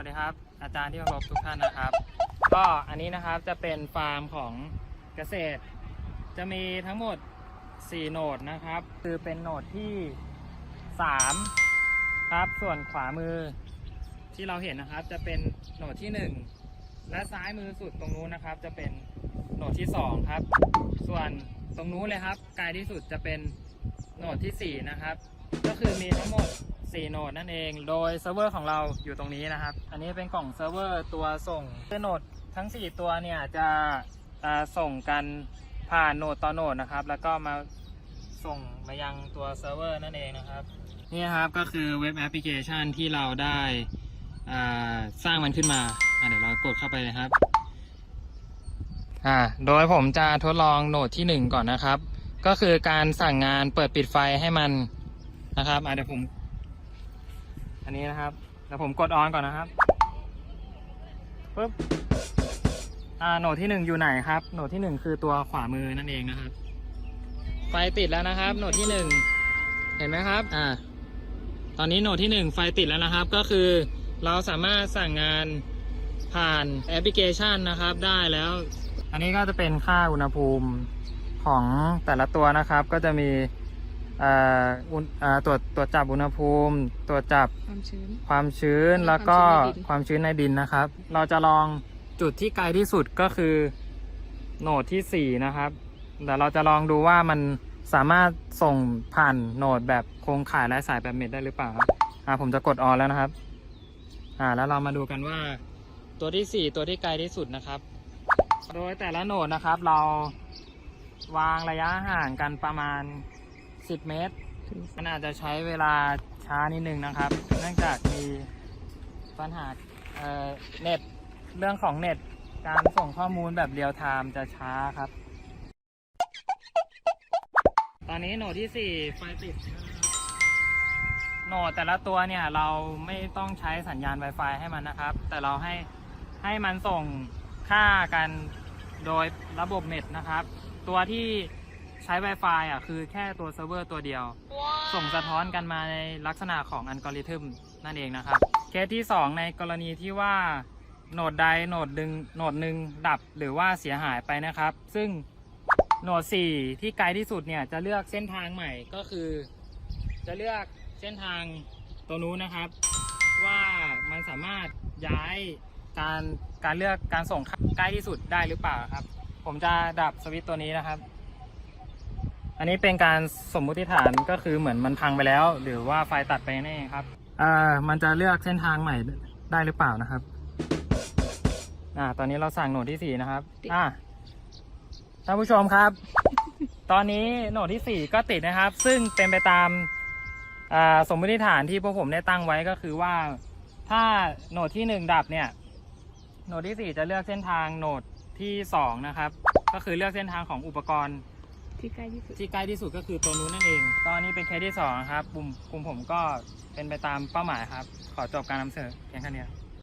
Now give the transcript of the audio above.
วัสดีครับ อาจารย์ที่มารพทุกท่านนะครับ ก็อันนี้นะครับจะเป็นฟาร์มของเกษตร จะมีทั้งหมด 4 โหนดนะครับ คือเป็นโหนดที่ 3 ครับ ส่วนขวามือที่เราเห็นนะครับจะเป็นโหนดที่ 1 และซ้ายมือสุดตรงนู้นนะครับ จะเป็น โหนดที่ 2 ครับ ส่วนตรงนู้นเลยครับไกลที่สุดจะเป็นโหนดทีสี่ 4 นะครับ ก็คือมีทั้งหมด 4 โหนดนั่นเอง โดยเซิร์ฟเวอร์ของเราอยู่ตรงนี้นะครับ อันนี้เป็นกล่องเซิร์ฟเวอร์ตัวส่งคือโหนดทั้ง 4 ตัวเนี่ยจะส่งกันผ่านโหนดต่อโหนดนะครับ แล้วก็มาส่งมายังตัวเซิร์ฟเวอร์นั่นเองนะครับ นี่ครับก็คือเว็บแอปพลิเคชันที่เราได้สร้างมันขึ้นมาเดี๋ยวเรากดเข้าไปเลยครับ อ่าโดยผมจะทดลองโหนดที่ 1 ก่อนนะครับ ก็คือการสั่งงานเปิดปิดไฟให้มันนะครับอะเดี๋ยวผม อันนี้นะครับเดี๋ยวผมกดออนก่อนนะครับปุ๊บอ่าโหนดที่หนึ่งอยู่ไหนครับ โหนดที่หนึ่งคือตัวขวามือนั่นเองนะครับ ไฟติดแล้วนะครับ โหนดที่หนึ่งเห็นไหมครับอ่าตอนนี้โหนดที่หนึ่งไฟติดแล้วนะครับ ก็คือเราสามารถสั่งงานผ่านแอปพลิเคชันนะครับ ได้แล้ว อันนี้ก็จะเป็นค่าอุณหภูมิของแต่ละตัวนะครับ ก็จะมีเอ่ออุณเอ่อตรวจตรวจจับอุณหภูมิ ตรวจจับความชื้นความชื้นและแล้วก็คความมชื้ชื้นนในในดิดินนนะครับ เราจะลองจุดที่ไกลที่สุดก็คือโหนดที่ 4 นะครับแต่เราจะลองดูว่ามันสามารถส่งผ่านโหนดแบบโครงข่ายและสายแบบเม็ดได้หรือเปล่าครับอ่าผมจะกดออนแล้วนะครับ อ่า แล้วเรามาดูกันว่า ตัวที่ 4 ตัวที่ไกลที่สุดนะครับ โดยแต่ละโหนดนะครับ เราวางระยะห่างกันประมาณ 10 เมตร มันอาจจะใช้เวลาช้านิดนึงนะครับ เนื่องจากมีปัญหาเอ่อเน็ตเรื่องของเน็ตการส่งข้อมูลแบบเรียลไทม์จะช้าครับ ตอนนี้โหนดที่ 4 ไฟติดโหนดแต่ละตัวเนี่ยเราไม่ต้องใช้สัญญาณ Wi-Fi ให้มันนะครับ แต่เราให้ให้มันส่งค่ากัน โดยระบบเน็ตนะครับ ตัวที่ใช้ Wi-Fi อะคือแค่ตัวเซิร์ฟเวอร์ตัวเดียว ส่งสะท้อนกันมาในลักษณะของอัลกอริทึมนั่นเองนะครับ เคสที่ 2 ในกรณีที่ว่าโหนดใดโหนดดึงโหนดหนึ่งดับหรือว่าเสียหายไปนะครับ ซึ่งโหนด 4 ที่ไกลที่สุดเนี่ยจะเลือกเส้นทางใหม่ก็คือ จะเลือกเส้นทางตัวนู้นนะครับ ว่ามันสามารถย้าย การการเลือกการส่งใกล้ที่สุดได้หรือเปล่าครับ ผมจะดับสวิตช์ตัวนี้นะครับ อันนี้เป็นการสมมุติฐานก็คือเหมือนมันพังไปแล้ว หรือว่าไฟตัดไปนั่นเองครับอ่ามันจะเลือกเส้นทางใหม่ได้หรือเปล่านะครับอ่าตอนนี้เราสั่งโหนดที่สี่นะครับอ่าท่านผู้ชมครับ ตอนนี้โหนดที่สี่ก็ติดนะครับ ซึ่งเป็นไปตามอ่าสมมติฐานที่พวกผมได้ตั้งไว้ก็คือว่า ถ้าโหนดที่หนึ่งดับเนี่ย โหนดที่สี่จะเลือกเส้นทางโหนดที่สองนะครับ ก็คือเลือกเส้นทางของอุปกรณ์ที่ใกล้ที่สุดที่ใกล้ที่สุดก็คือตัวนู้นนั่นเอง ตอนนี้เป็นเคสที่สองครับกลุ่มกลุ่มผมก็เป็นไปตามเป้าหมายครับ ขอจบการนำเสนอเพียงแค่นี้ครับ